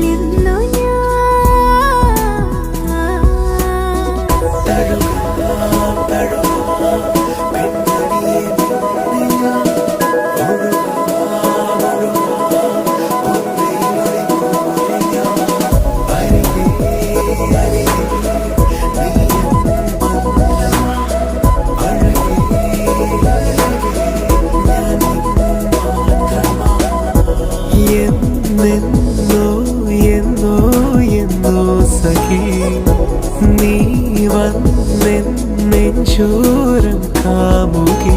liền lối വന്നെഞ്ചോരം കാമുകി.